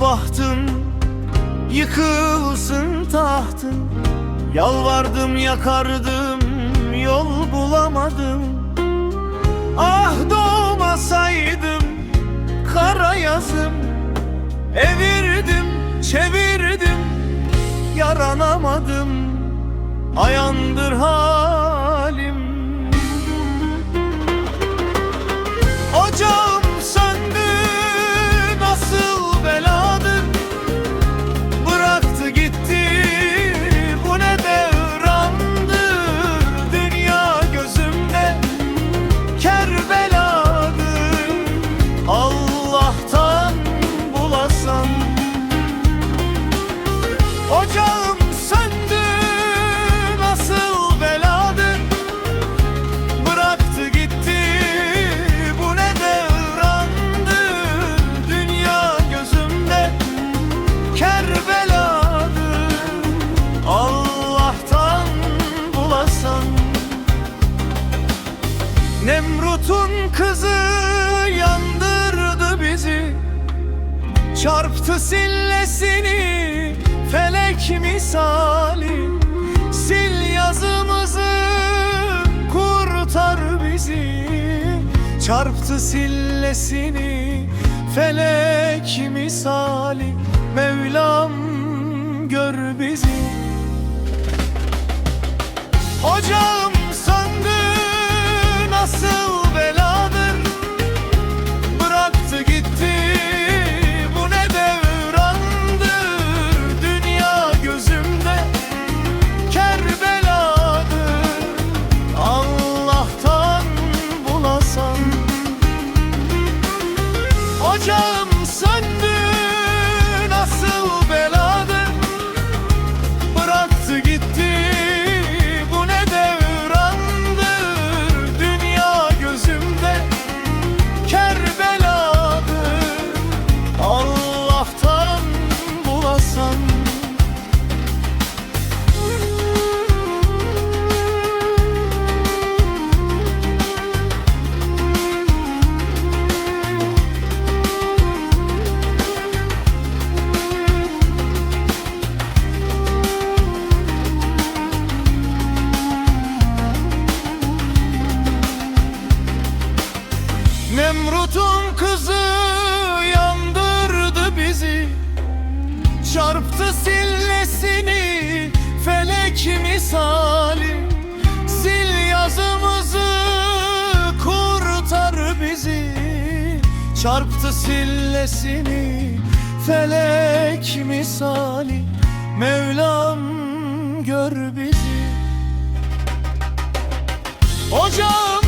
bahtın Yıkılsın tahtın. Yalvardım yakardım Yol bulamadım. Ah doğmasaydım Kara yazım. Evirdim çevirdim Yaranamadım. Ayandır Ocağım söndü nasıl beladır Bıraktı gitti bu ne devrandır Dünya gözümde kerbeladır Allah'tan bulasan. Nemrut'un kızı yandırdı bizi. Çarptı sillesini felek misali Sil yazımızı kurtar bizi. Çarptı sillesini felek misali Mevlam gör bizi. Ocağım Nemrut'un kızı yandırdı bizi. Çarptı sillesini felek misali. Sil yazımızı kurtar bizi. Çarptı sillesini felek misali. Mevlam gör bizi. Ocağım